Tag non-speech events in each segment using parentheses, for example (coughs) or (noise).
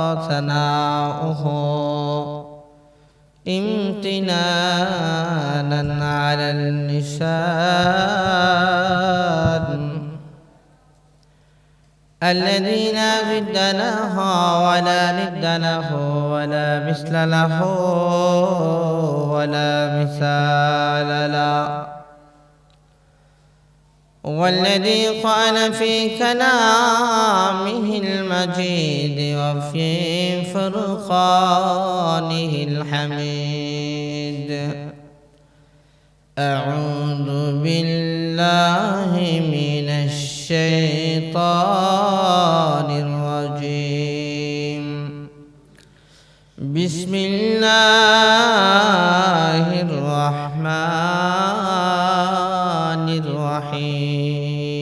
ثناؤه امتنانا على اللسان الذي لا ضد له ولا ند له ولا مثل له ولا مثال له والذي قال في كلامه المجيد وفي فرقانه الحميد. أعوذ بالله من الشيطان الرجيم. بسم الله الرحمن الرحيم.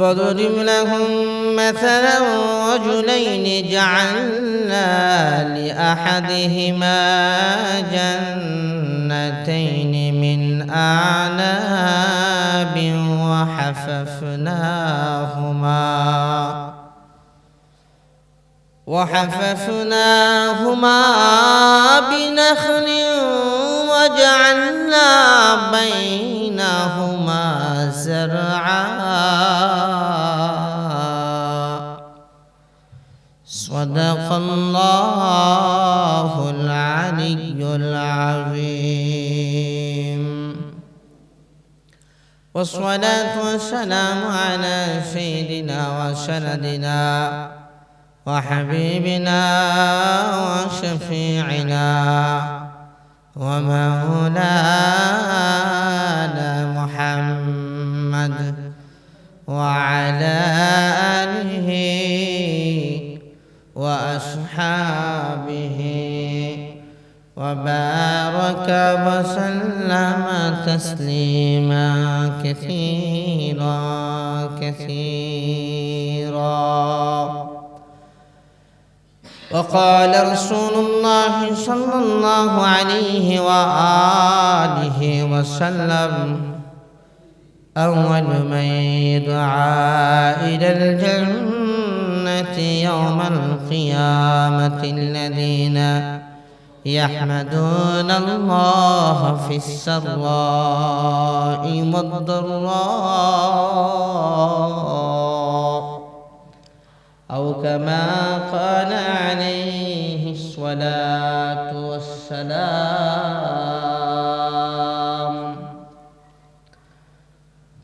وضرب لهم مثلا رجلين جعلنا لأحدهما جنتين من أعناب وحففناهما. وحففناهما بنخل وجعلنا بينهما زرعا. صدق الله العلي العظيم. والصلاة والسلام على سيدنا وسندنا وحبيبنا وشفيعنا. ومولانا محمد وعلى آله وأصحابه وبارك وسلم تسليما كثيرا كثيرا وقال رسول الله صلى الله عليه وآله وسلم أول من يدعى إلى الجنة يوم القيامة الذين يحمدون الله في السراء والضراء. أو كما قال عليه الصلاة والسلام.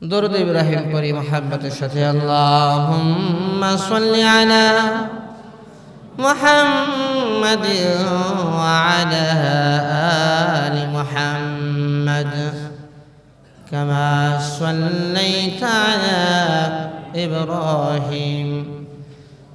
درد إبراهيم قري محبة الشتي. اللهم صل على محمد وعلى آل محمد. كما صليت على إبراهيم.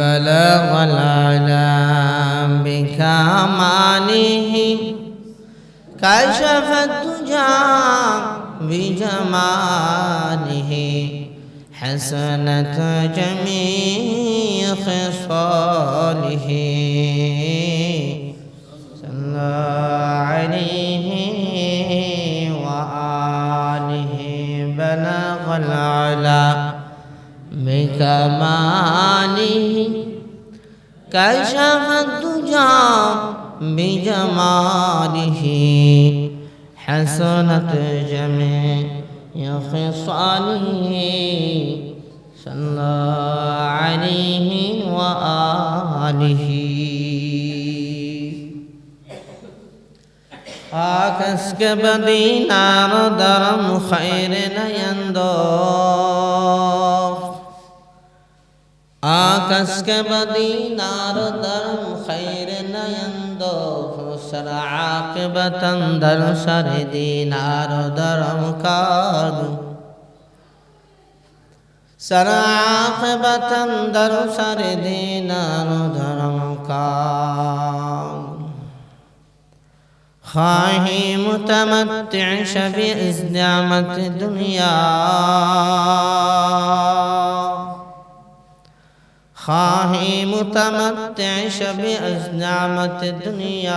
بلغ العلام بكماله. كشف الدجى بجماله. حسنت جميع خصاله. صلى عليه وآله بلغ العلا. بكماله كشف الدجى بجماله حسنت جميع خصاله صلى عليه وآله آكسك بدينار درم خير نيندوف آكسك بدينار درم خير نيندوف سر عاقبة در سر دینار درم کارو سر عاقبة در سر دینار درم کارو خواهی متمتع شبی از نعمت دنیا خواهی متمتع شبی از نعمت دنیا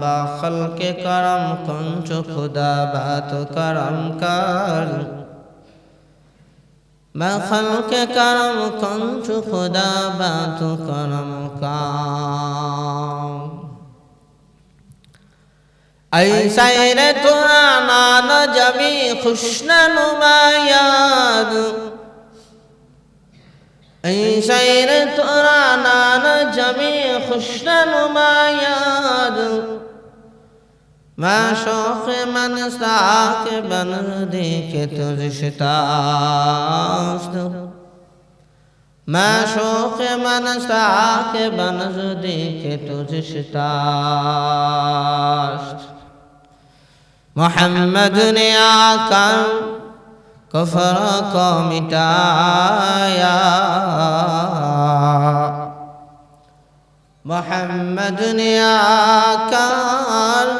با خلق کرم کن چو خدا بات کرم کر با خلق کرم کن چو خدا بات کرم کر ای سیر تو نان جمی خوشن نماید এই শাইরে তোরা নানা জমি খুশরা ما شوق من ساک بن که تجشتاست ما شوق من ساک بندی که تجشتاست محمد نیا کفر کو مٹایا محمد آ کر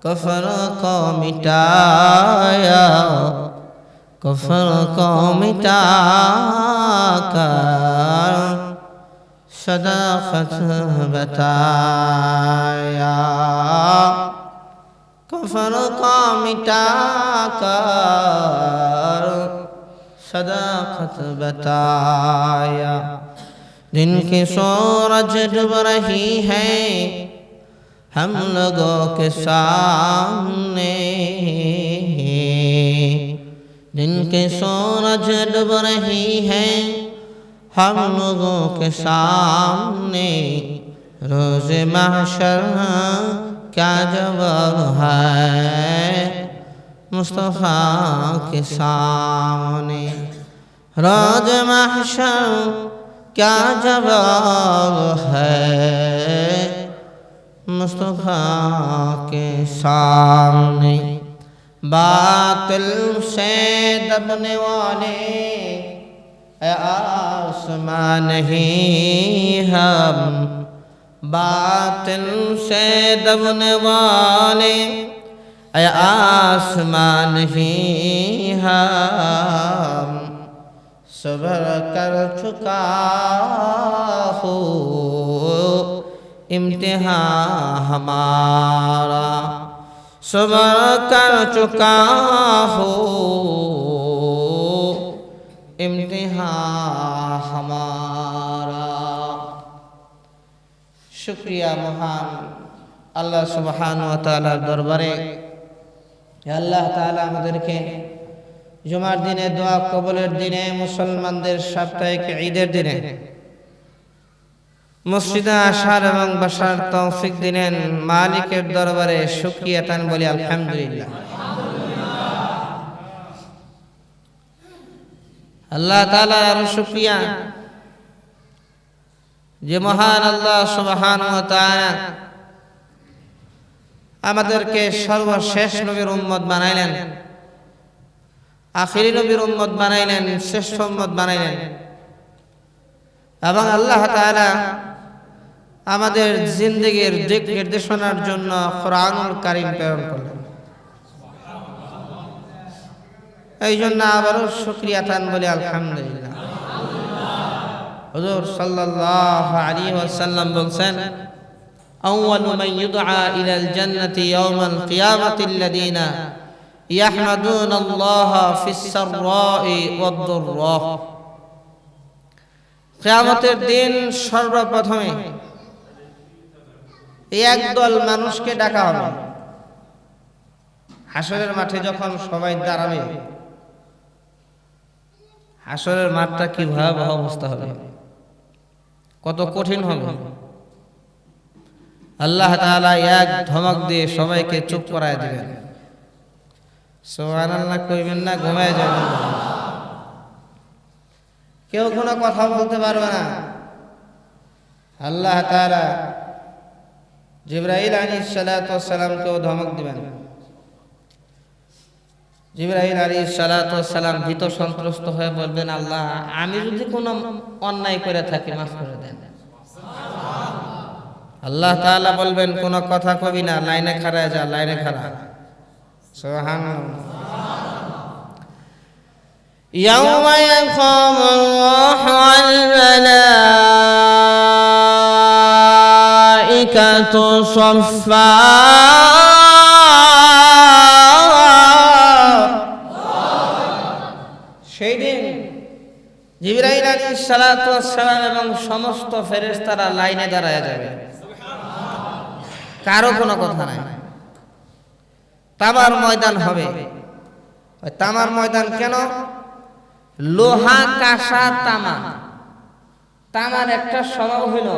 کفر کو مٹایا کفر کو مٹا کر صداقت کفر کو مٹا کر صداقت بتایا۔ دن کی سورج ڈب رہی ہے، ہم لوگوں کے سامنے۔ دن کے سورج ڈب رہی ہے، ہم لوگوں کے سامنے۔ روز محشر کیا جواب ہے؟ مصطفیٰ کے سامنے۔ روز محشر، کیا جواب ہے؟ مصطفیٰ کے سامنے۔ باطل سے دبنے والے، اے آسمان نہیں ہم۔ باطل سے دبنے والے، اے آسمان نہیں ہم، صبر کر چکا ہو امتحان ہمارا، صبر کر چکا ہو امتحان শুক্রিয়া মহান আল্লাহ সুবহান ও তাআলার দরবারে। আল্লাহ তাআলা আমাদেরকে জুমার দিনে দোয়া কবলের দিনে, মুসলমানদের সাপ্তাহিক ঈদের দিনে মসজিদে আসার এবং বাসার তৌফিক দিলেন মালিকের দরবারে শুকরিয়া তান বলি আলহামদুলিল্লাহ। আল্লাহ তাআলা আরও শুকরিয়া যে মহান আল্লাহ সুবহান আমাদেরকে সর্বশেষ নবীর উম্মত বানাইলেন, আখিরি নবীর উম্মত বানাইলেন, শ্রেষ্ঠ উম্মত বানাইলেন। এবং আল্লাহ তাআলা আমাদের জিন্দগির দিক নির্দেশনার জন্য কোরআনুল কারীম প্রেরণ করলেন। এই জন্য আবারও শুকরিয়া তান বলি, আলহামদুলিল্লাহ। হুজুর সাল্লাল্লাহু আলাইহি ওয়াসাল্লাম বলছেন أول من يدعى إلى الجنة يوم القيامة الذين يحمدون الله في السراء والضراء কিয়ামতের দিন সর্বপ্রথমে একদল মানুষকে ডাকা হবে হাসরের মাঠে যখন সবাই দাঁড়াবে হাসরের মাঠটা কি ভয়াবহ অবস্থা হবে কত কঠিন হবে। আল্লাহ তাআলা এক ধমক দিয়ে সবাইকে চুপ করায় দিবেন। সুবহানাল্লাহ কইবেন না ঘুমায় যাবেন কেউ কোনো কথা বলতে পারবে না। আল্লাহ তাআলা জিব্রাহিল আলী সালাতামকেও ধমক দিবেন। জিব্রাহিল আলী সালাতাম ভীত সন্ত্রস্ত হয়ে বলবেন আল্লাহ আমি যদি কোনো অন্যায় করে থাকি মাফ করে দেন আল্লাহ তাআলা বলবেন কোন কথা কবি না লাইনে খাড়ায় যা লাইনে খাড়া সোহান يوم يقوم الروح والملائكة صفا সালাম এবং সমস্ত ফেরেশতারা লাইনে দাঁড়ায় যাবে। কারও কোনো কথা নাই। তামার ময়দান হবে। তামার ময়দান কেন? লোহা তামা। তামার একটা স্বভাব হইল।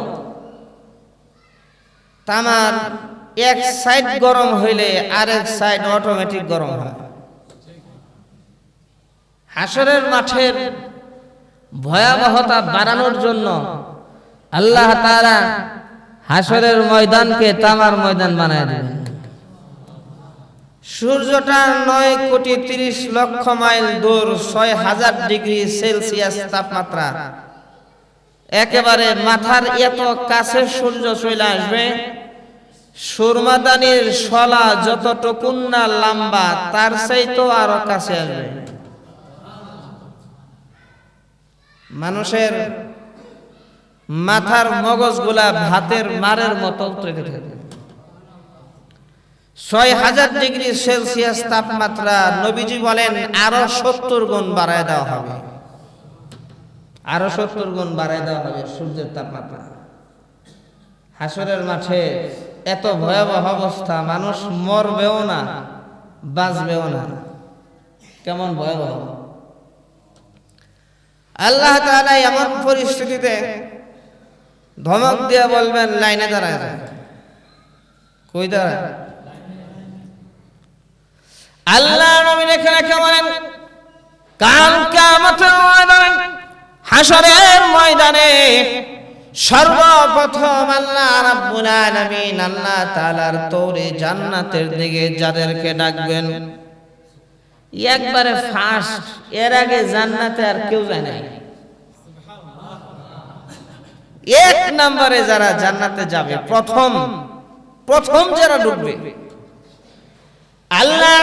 তামার এক সাইড গরম হইলে আরেক সাইড অটোমেটিক গরম হয়। হাসরের মাঠের ভয়াবহতা বাড়ানোর জন্য আল্লাহ তারা হাসরের ময়দানকে তামার ময়দান বানায় দেবেন সূর্যটা নয় কোটি তিরিশ লক্ষ মাইল দূর, ছয় হাজার ডিগ্রি সেলসিয়াস তাপমাত্রা। একেবারে মাথার এত কাছে সূর্য চলে আসবে সুরমাদানির শলা যতটুকুন না লম্বা, তার চাইতো আরও কাছে আসবে। মানুষের মাথার মগজগুলা ভাতের মারের মতো ছয় হাজার ডিগ্রি সেলসিয়াস তাপমাত্রা নবীজি বলেন, আরও সত্তর গুণ বাড়ায় দেওয়া হবে। আরও সত্তর গুণ বাড়ায় দেওয়া হবে সূর্যের তাপমাত্রা। হাসরের মাঠে এত ভয়াবহ অবস্থা, মানুষ মরবেও না, বাঁচবেও না। কেমন ভয়াবহ। আল্লাহ তাআলা এমন পরিস্থিতিতে ধমক দিয়ে বলবেন, লাইনে দাঁড়ায় কই দাঁড়ায়? আল্লাহ নবী রেখে রেখে বলেন, কাল কিয়ামতের ময়দানে হাসরের ময়দানে সর্বপ্রথম আল্লাহ রাব্বুল আলামিন আল্লাহ তাআলার তৌরে জান্নাতের দিকে যাদেরকে ডাকবেন একবারে ফার্স্ট। এর আগে জান্নাতে আর কেউ যায় নাই। এক নম্বরে যারা জান্নাতে যাবে, প্রথম প্রথম যারা ঢুকবে। আল্লাহ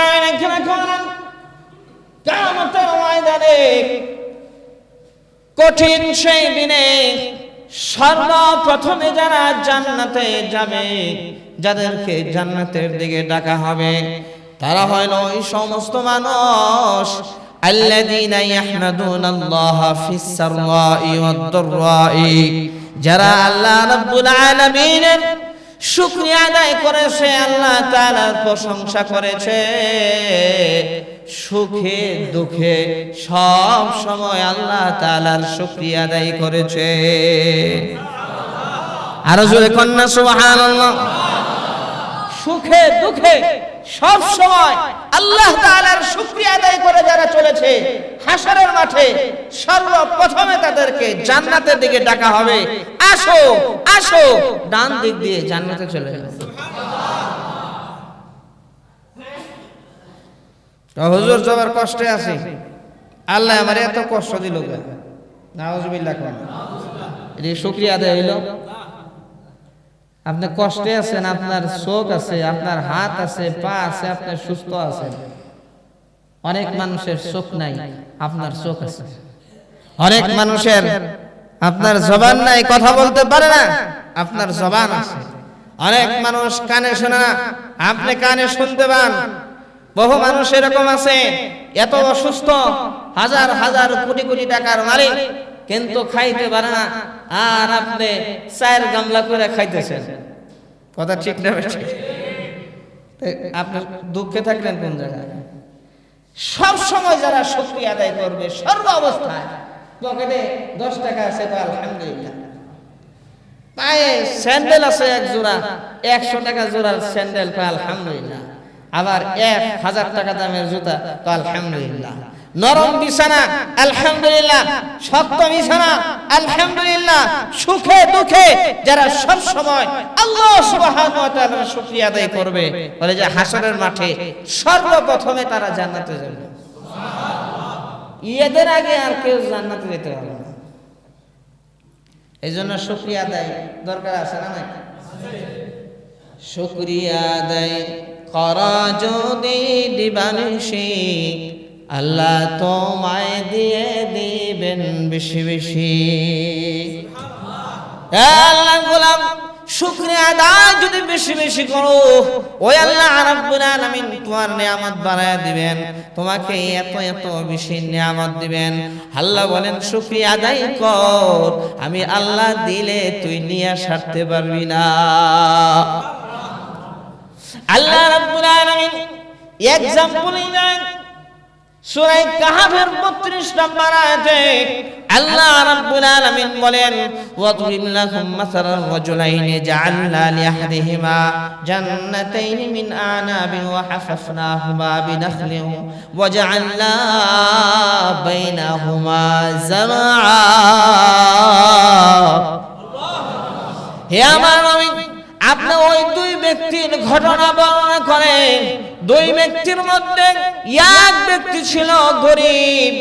কঠিন সেই দিনে সর্বপ্রথমে যারা জান্নাতে যাবে, যাদেরকে জান্নাতের দিকে ডাকা হবে তারা হইল ওই সমস্ত মানুষ। যারা আল্লাহ আদায় করেছে, আল্লাহ প্রশংসা করেছে। সুখে, দুঃখে সব সময় আল্লাহ তাআলার শুকরিয়া আদায় করেছে। আরও জোরে কন্যা সুখে, দুঃখে সব সময় আল্লাহ তাআলার শুকরিয়া আদায় করে যারা চলেছে হাসরের মাঠে সর্বপ্রথমে তাদেরকে জান্নাতের দিকে ডাকা হবে। আসো আসো, ডান দিক দিয়ে জান্নাতে চলে যাবে তো হুজুর, সবার কষ্টে আছে। আল্লাহ আমার এত কষ্ট দিল নাউজুবিল্লাহ কোন। এটি শুকরিয়া আদায় হইল। আপনি কষ্টে আছেন আপনার চোখ আছে আপনার হাত আছে পা আছে আপনার সুস্থ আছেন। অনেক মানুষের চোখ নাই আপনার চোখ আছে। অনেক মানুষের আপনার জবান নাই কথা বলতে পারে না আপনার জবান আছে। অনেক মানুষ কানে শোনা আপনি কানে শুনতে পান। বহু মানুষ এরকম আছে এত অসুস্থ হাজার হাজার কোটি কোটি টাকার মালিক। কিন্তু খাইতে পারে না। আর আপনি চায়ের গামলা করে খাইতেছেন। কথা ঠিক না আপনি দুঃখে থাকলেন কোন জায়গায়? সব সময় যারা শক্তি আদায় করবে সর্ব অবস্থায়। পকেটে দশ টাকা আছে তো আলহামদুলিল্লাহ। পায়ে স্যান্ডেল আছে এক জোড়া একশো টাকা জোড়ার স্যান্ডেল পায় আলহামদুলিল্লাহ। আবার এক হাজার টাকা দামের জুতা তো আলহামদুলিল্লাহ। নরম বিছানা, আলহামদুলিল্লাহ। শক্ত বিছানা, আলহামদুলিল্লাহ। সুখে দুঃখে যারা সব সময় আল্লাহ সুবহানাহু ওয়া তাআলার শুকরিয়া আদায় করবে, বলে যে হাসরের মাঠে সর্বপ্রথমে তারা জান্নাতে যাবে। ঈদের আগে আর কেউ জান্নাতে যেতে পারবে না। এই জন্য শুক্রিয়া আদায় দরকার আছে না নাকি শুক্রিয়া আদায় করা যদি দিবানিসি আল্লাহ তোমায় দিয়ে দিবেন বেশি বেশি। আল্লাহ গোলাম, শুক্রিয়া আদায় যদি বেশি বেশি করো ওই আল্লাহ রাব্বুল আলামিন তোমার নিয়ামত বাড়ায় দিবেন, তোমাকে এত এত বেশি নিয়ামত দিবেন। আল্লাহ বলেন, শুক্রিয়া আদায় কর, আমি আল্লাহ দিলে তুই নিয়ে সারতে পারবি না। আল্লাহ রাব্বুল আলামিন এক্সাম্পল দেন সূরা কাহাফের 32 নম্বর আয়াতে আল্লাহ রাব্বুল আলামিন বলেন, ওয়াদরিব লাহুম মাসালান রাজুলাইনি জাআলনা লিআহাদিহিমা জান্নাতাইন মিন আনাবিন ওয়া হাফাফনাহুমা বিনাখলিন ওয়া জাআলনা বাইনাহুমা জামআ। হে আমার নবী আপনি ওই দুই ব্যক্তির ঘটনা বর্ণনা করেন দুই ব্যক্তির মধ্যে এক ব্যক্তি ছিল গরিব,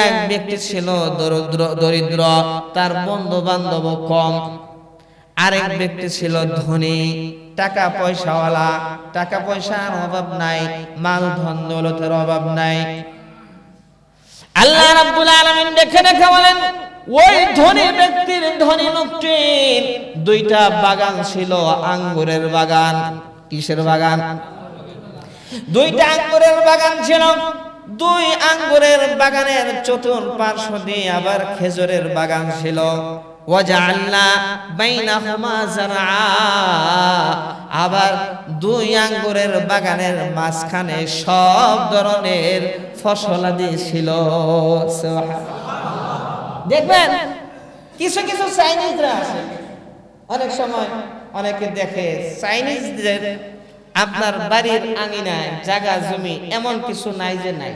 এক ব্যক্তি ছিল দরিদ্র দরিদ্র, তার বন্ধু বান্ধব কম। আরেক ব্যক্তি ছিল ধনী টাকা পয়সাওয়ালা টাকা পয়সার অভাব নাই, মাল ধন দৌলতের অভাব নাই। আল্লাহ রাব্বুল আলামিন দেখে দেখে বলেন ওই ধনী ব্যক্তির ধনী লোকটির দুইটা বাগান ছিল, আঙ্গুরের বাগান। কিসের বাগান? দুইটা আঙ্গুরের বাগান ছিল। দুই আঙ্গুরের বাগানের চতুর্পার্শ্ব দিয়ে আবার খেজুরের বাগান ছিল। আবার দুই আঙ্গুরের বাগানের মাঝখানে সব ধরনের ফসলাদি ছিল। দেখবেন, কিছু কিছু চাইনিজরা আছে। অনেক সময় অনেকে দেখে চাইনিজদের আপনার বাড়ির আঙিনায় জায়গা, জমি এমন কিছু নাই যে নাই।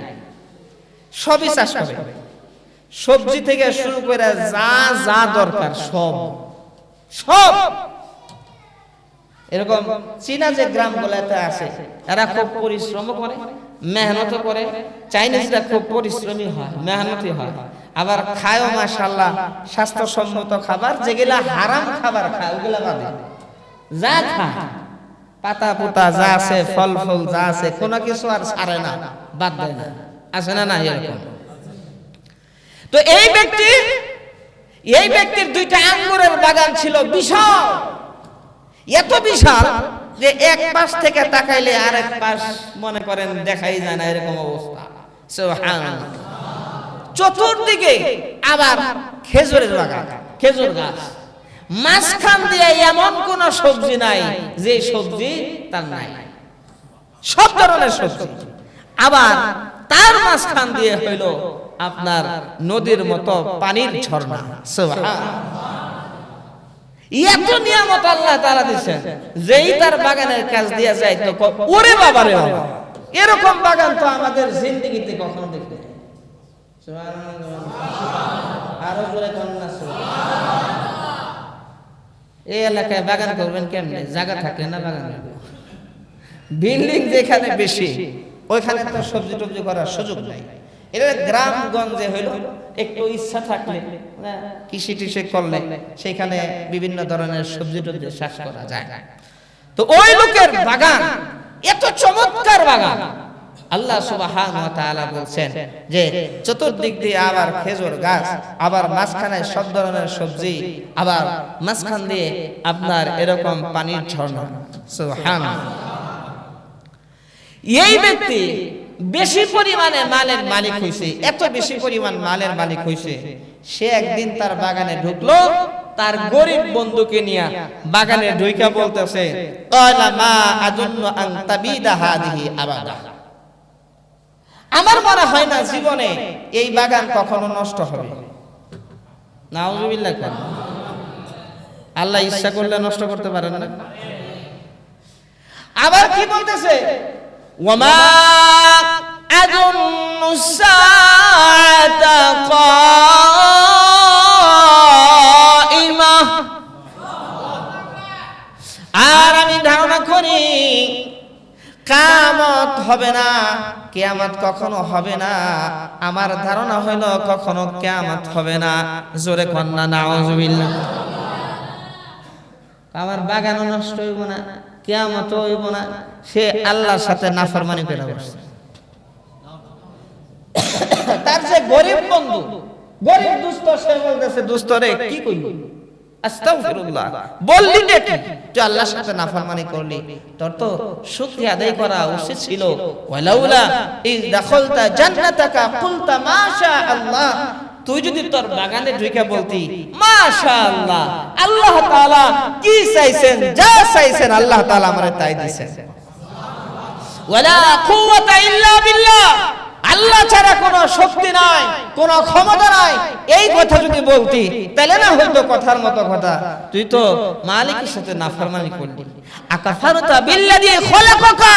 সবই চাষ করে। সবজি থেকে শুরু করে যা যা দরকার, সব। সব! এরকম চীনা যে গ্রামগুলোতে আছে, এরা খুব পরিশ্রম করে। মেহনত করে, চাইনিজরা খুব পরিশ্রমী হয়, মেহনতি হয়। আবার খায়ও মাশাল্লাহ স্বাস্থ্যসম্মত খাবার, যেগুলা হারাম খাবার খায়, ওগুলা বাদে। যা খায় পাতা পোতা যা আছে ফল ফল যা আছে, কোনো কিছু আর ছাড়ে না, বাদ দেয় না। আছে না না এরকম? তো এই ব্যক্তি, এই ব্যক্তির দুইটা আঙ্গুরের বাগান ছিল বিশাল। এত বিশাল যে এক পাশ থেকে তাকাইলে আরেক পাশ মনে করেন দেখাই যায় না, এরকম অবস্থা। চতুর্দিকে আবার খেজুরের বাগান, খেজুর গাছ। মাঝখান দিয়ে এমন কোন সবজি নাই যে সবজি তার নাই। সব ধরনের সবজি। আবার তার মাঝখান দিয়ে হইল আপনার নদীর মতো পানির ঝর্ণা। এত নিয়ামত আল্লাহ তারা দিচ্ছেন যেই তার বাগানের কাজ দিয়ে যায় তো ওরে বাবা রে বাবা। এরকম বাগান তো আমাদের জিন্দগিতে কখনো আরও জোরে এই এলাকায় বাগান করবেন কেমনে? জায়গা থাকে না বাগান? বিল্ডিং যেখানে বেশি, ওইখানে তো সবজি টবজি করার সুযোগ নাই। এটা গ্রামগঞ্জে হইল একটু ইচ্ছা থাকলে কৃষি টিষি করলে সেখানে বিভিন্ন ধরনের সবজি টবজি চাষ করা যায়। তো ওই লোকের বাগান এত চমৎকার বাগান। আল্লাহ সুবহান বলছেন যে চতুর্দিক দিয়ে আবার খেজুর গাছ আবার মাঝখানে সব ধরনের সবজি আবার মাঝখান দিয়ে আপনার এরকম পানির ঝর্ণা। সুবহান এই ব্যক্তি বেশি পরিমাণে মালের মালিক হইছে, এত বেশি পরিমাণ মালের মালিক হইছে। সে একদিন তার বাগানে ঢুকলো, তার গরিব বন্ধুকে নিয়ে বাগানে ঢুইকা বলতেছে আমার মনে হয় না জীবনে এই বাগান কখনো নষ্ট হবে। কেন আল্লাহ ইচ্ছা করলে নষ্ট করতে পারেন না। আবার কি বলতেছে? ওয়ামা আযুন্নু সাআতা কাইমা আর আমি ধারণা করি কামত হবে না, কেয়ামত কখনো হবে না। আমার ধারণা হইল, কখনো কেয়ামত হবে না। জোরে কন্যা, নাউজুবিল্লাহ। আমার বাগানও নষ্ট হইব না। কেয়ামত হইব না, সে আল্লাহর সাথে নাফরমানি করে বসছে। (coughs) তার যে গরিব বন্ধু, গরিব দুস্থ, সে বলতেছে, দুস্থ রে, কি কইব আস্তাগফিরুল্লাহ। বললি যে তুই আল্লাহর সাথে নাফরমানি করলি। তোর তো শুকরিয়া আদায় করা উচিত ছিল। ওয়ালাউলা ইজ দাখালতা জান্নাতাকা কুলতা মাশা আল্লাহ তুই যদি তোর বাগানে ঢুকে বলতি মাশা আল্লাহ আল্লাহ তাআলা কি চাইছেন যা চাইছেন আল্লাহ তাআলা আমারে তাই দিয়েছেন। ওয়ালা কুওয়াতা ইল্লা বিল্লাহ আল্লাহ ছাড়া কোনো শক্তি নাই কোনো ক্ষমতা নাই। এই কথা যদি বলতি তাহলে না হইতো কথার মতো কথা। তুই তো মালিকের সাথে নাফরমানি করলি। আকাফারতা বিল্লাযী খলাকাকা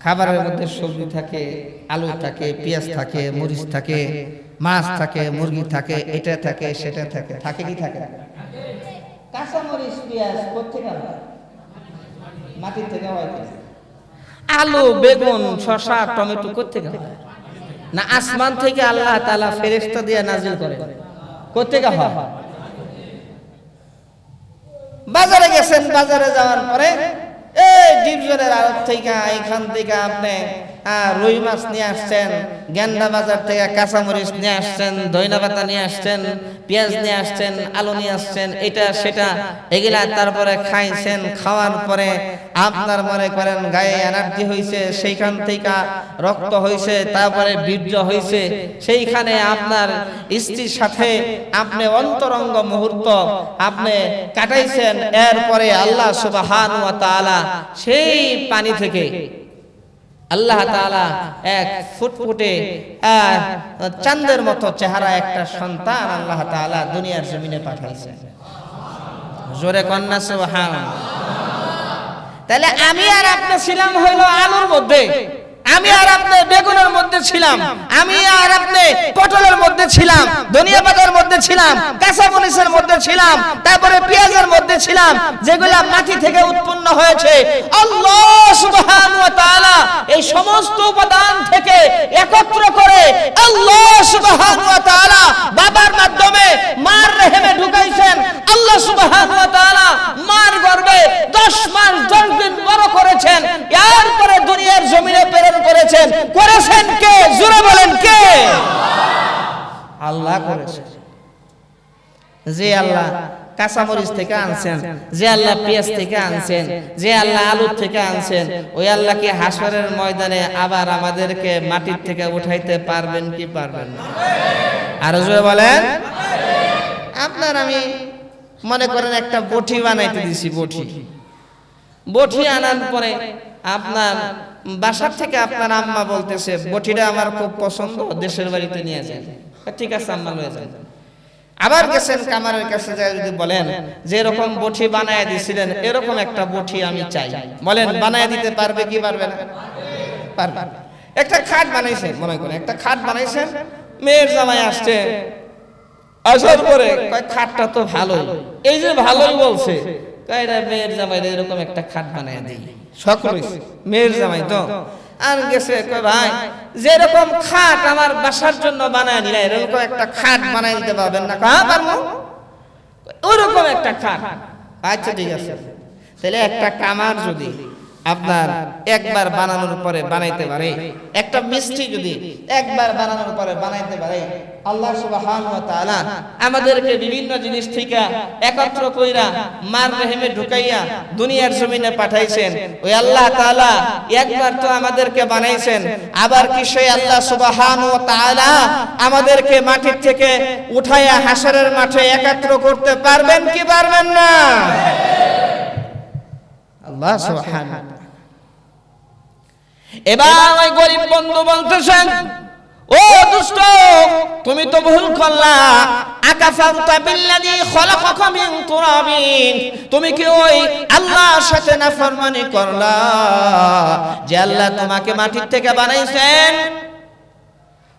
খাবারের মধ্যে সবজি থাকে আলু থাকে পেঁয়াজ থাকে মরিচ থাকে মাছ থাকে মুরগি থাকে এটা থাকে সেটা থাকে থাকে কি থাকে। কাঁচা মরিচ পেঁয়াজ কোথেকে মাটির থেকে হয় আলু বেগুন শসা টমেটো কোথেকে হয় না আসমান থেকে আল্লাহ তাআলা ফেরেশতা দিয়ে নাজিল করে কোথেকে হয় বাজারে গেছেন বাজারে যাওয়ার পরে এই ডিভিশনের আড়ত থেকে এখান থেকে আপনি রুই মাছ নিয়ে আসছেন, গেন্দা বাজার থেকে কাঁচামরিচ নিয়ে আসছেন দইনা পাতা নিয়ে আসছেন, পেঁয়াজ নিয়ে আসছেন, আলু নিয়ে আসছেন, এটা, সেটা, এগুলা তারপরে খাইছেন, খাওয়ার পরে আপনার মনে করেন গায়ে এনার্জি হয়েছে সেইখান থেকে রক্ত হয়েছে তারপরে বীর্য হয়েছে সেইখানে আপনার স্ত্রীর সাথে আপনি অন্তরঙ্গ মুহূর্ত আপনি কাটাইছেন, এরপরে আল্লাহ তাআলা সেই পানি থেকে আল্লাহ তাআলা এক ফুটফুটে চান্দের মতো চেহারা একটা সন্তান আল্লাহ তাআলা দুনিয়ার জমিনে পাঠাইছে। জোরে কন্যা সুবহান তাহলে আমি আর আপনি ছিলাম হইল আলোর মধ্যে। আমি আর আপনি বেগুনের মধ্যে ছিলাম। আমি আর আপনি পটলের মধ্যে ছিলাম। ধনিয়া পাতার মধ্যে ছিলাম। কাঁচা মরিচের মধ্যে ছিলাম। তারপরে পেঁয়াজের মধ্যে ছিলাম। যেগুলা মাটি থেকে উৎপন্ন হয়েছে। আল্লাহ সুবহান ওয়া তাআলা এই সমস্ত উপাদান থেকে একত্র করে আল্লাহ সুবহান ওয়া তাআলা বাবার মাধ্যমে মার রেহেমে ঢুকাইছেন। আল্লাহ সুবহান ওয়া তাআলা মার গর্ভে 10 মাস 10 দিন বড় করেছেন। এরপরে দুনিয়ার জমিনে প্রেরণ করেছেন। করেছেন কে? জোরে বলেন কে? আল্লাহ করেছেন যে আল্লাহ কাঁচামরিচ থেকে আনছেন, যে আল্লাহ পেঁয়াজ থেকে আনছেন, যে আল্লাহ আলুর থেকে আনছেন, ওই আল্লাহকে হাসরের ময়দানে আবার আমাদেরকে মাটির থেকে উঠাইতে পারবেন কি পারবেন না? আরও জোরে বলেন। আপনার আমি মনে করেন একটা বটি বানাইতে দিছি বটি বটি আনার পরে আপনার বাসার থেকে আপনার আম্মা বলতেছে, বটিটা আমার খুব পছন্দ, দেশের বাড়িতে নিয়ে যান। ঠিক আছে, আম্মা লয়ে যান। আবার গেছেন কামারের কাছে যায়, যদি বলেন, যে এরকম বটি বানায় দিছিলেন এরকম একটা বটি আমি চাই। বলেন, বানায় দিতে পারবে কি পারবে না? পারবে। একটা খাট বানাইছেন, মনে করেন, একটা খাট বানাইছেন, মেয়ের জামাই আসছে, আসার পরে খাটটা তো ভালোই। এই যে ভালোই বলছে, কয়, এটা মেয়ের জামাই এরকম একটা খাট বানায় দেই। সকল মেয়ের জামাই তো। আর গেছে ভাই যেরকম খাট আমার বাসার জন্য বানায় নিলে এরকম একটা খাট বানায় দিতে পারবেন না কাহা পারব? ওরকম একটা খাট। আচ্ছা ঠিক আছে। তাহলে একটা কামার যদি আপনার একবার বানানোর পরে বানাইতে পারে। একটা মিষ্টি যদি একবার বানানোর পরে বানাইতে পারে আল্লাহ সুবহান ওয়া তাআলা আমাদেরকে বিভিন্ন জিনিস থেকে একত্র কইরা মার রহিমে ঢুকাইয়া দুনিয়ার জমিনে পাঠাইছেন। ওই আল্লাহ তাআলা একবার তো আমাদেরকে বানাইছেন আবার কি সেই আল্লাহ সুবহান ওয়া তাআলা আমাদেরকে মাটির থেকে উঠাইয়া হাসরের মাঠে একত্র করতে পারবেন কি পারবেন না? আল্লাহ এবার ওই গরিব বন্ধু বলতেছেন ও দুষ্ট তুমি তো ভুল করলা। আকাফারতা বিল্লাযী খলাকাকা মিন তুরাবিন। তুমি কি ওই আল্লাহর সাথে নাফরমানি করলা যে আল্লাহ তোমাকে মাটির থেকে বানাইছেন?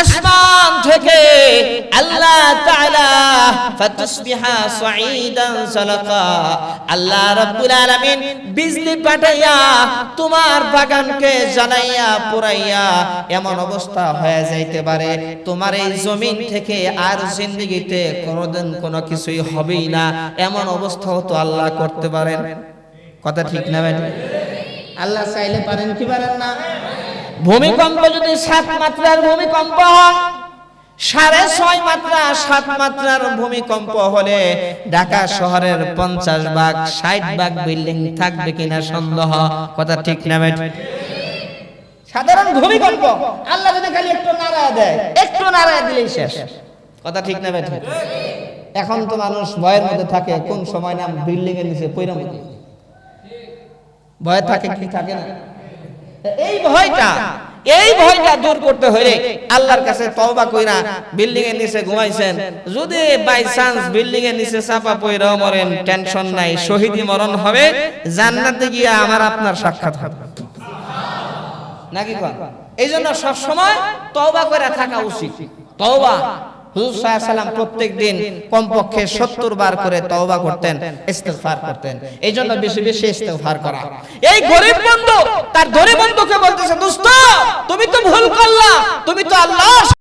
আসমান থেকে আল্লাহ তাআলা, ফাতুসবিহা সাঈদান সালাকা। আল্লাহ রাব্বুল আলামিন বিজলি পাঠাইয়া তোমার বাগানকে জ্বালাইয়া পুরাইয়া এমন অবস্থা হয়ে যাইতে পারে। তোমার এই জমিন থেকে আর জিন্দেগিতে কোনোদিন কোনো কিছুই হবেই না। এমন অবস্থাও তো আল্লাহ করতে পারেন। কথা ঠিক না আল্লাহ চাইলে পারেন, কি পারেন না? ভূমিকম্প যদি সাত মাত্রার ভূমিকম্প সাড়ে ছয় মাত্রা, সাত মাত্রার ভূমিকম্প হলে ঢাকা শহরের পঞ্চাশ ভাগ, ষাট ভাগ বিল্ডিং থাকবে কিনা সন্দেহ। কথা ঠিক না সাধারণ ভূমিকম্প। আল্লাহ যদি খালি একটু নাড়া দেয়, একটু নাড়া দিলেই শেষ। কথা ঠিক না এখন তো মানুষ ভয়ের মধ্যে থাকে, কোন সময় না বিল্ডিং এর নিচে পৈরাম ভয় থাকে কি? থাকে না। এই ভয়টা এই ভয়টা দূর করতে হলে আল্লাহর কাছে তওবা কইরা বিল্ডিং এর নিচে ঘুমাইছেন। যদি বাই চান্স বিল্ডিং এর নিচে চাপা পইরা মরেন টেনশন নাই শহীদি মরণ হবে, জান্নাতে গিয়ে আমার আপনার সাক্ষাৎ হবে। নাকি কোন? এই জন্য সবসময় তওবা করে থাকা উচিত। তওবা হুজুর সাল্লাম প্রত্যেক দিন কমপক্ষে সত্তর বার করে তওবা করতেন ইস্তেফার করতেন। এই জন্য বেশি বেশি ইস্তেফার করা। এই গরিব বন্ধু, তার গরিব বন্ধুকে বলতেছে, দোস্ত, তুমি তো ভুল করলা, তুমি তো আল্লাহর